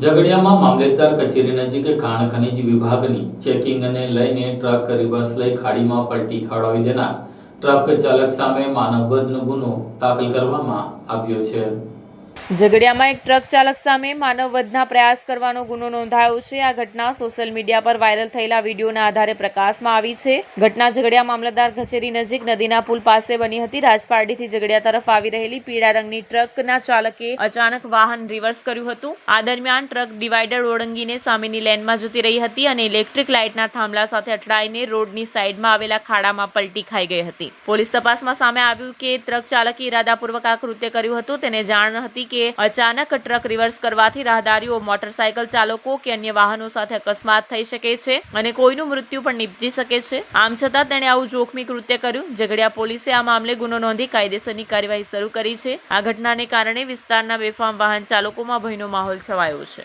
ઝઘડિયામાં મામલેદાર કચેરી નજીક ખાણ ખનીજ વિભાગની ચેકિંગને લઈને ટ્રક રિવર્સ લઈ ખાડીમાં પલટી ખવડાવી દેનાર. ટ્રક ચાલક સામે માનવવધનો ગુનો દાખલ કરવામાં આવ્યો છે. ઝઘડિયામાં એક ટ્રક ચાલક સામે માનવવધના પ્રયાસ કરવાનો ગુનો નોંધાયો છે. આ ઘટના સોશિયલ મીડિયા પર વાયરલ થયેલા વિડીયોના આધારે પ્રકાશમાં આવી છે. ઘટના ઝઘડિયા મામલતદાર કચેરી નજીક નદીના પુલ પાસે બની હતી. રાજપારડીથી ઝઘડિયા તરફ આવી રહેલી પીળા રંગની ટ્રકના ચાલકે અચાનક વાહન રિવર્સ કર્યું હતું. આ દરમિયાન ટ્રક ડિવાઈડર ઓળંગીને સામેની લેનમાં જતી રહી હતી અને ઇલેક્ટ્રિક લાઇટના થાંભલા સાથે અથડાઈને રોડની સાઈડમાં આવેલા ખાડામાં પલટી ખાઈ ગઈ હતી. પોલીસ તપાસમાં સામે આવ્યું કે ટ્રક ચાલકે ઇરાદાપૂર્વક આ કૃત્ય કર્યું હતું. તેને જાણ હતી કે અચાનક ટ્રક રિવર્સ કરવાથી રાહદારીઓ, મોટરસાયકલ ચાલકો કે અન્ય વાહનો સાથે અકસ્માત થઈ શકે છે અને કોઈનું મૃત્યુ પણ નીપજી શકે છે. આમ છતાં તેણે આવું જોખમી કૃત્ય કર્યું. ઝઘડિયા પોલીસે આ મામલે ગુનો નોંધી કાયદેસરની કાર્યવાહી શરૂ કરી છે. આ ઘટનાને કારણે વિસ્તારના બેફામ વાહન ચાલકોમાં ભયનો માહોલ છવાયો છે.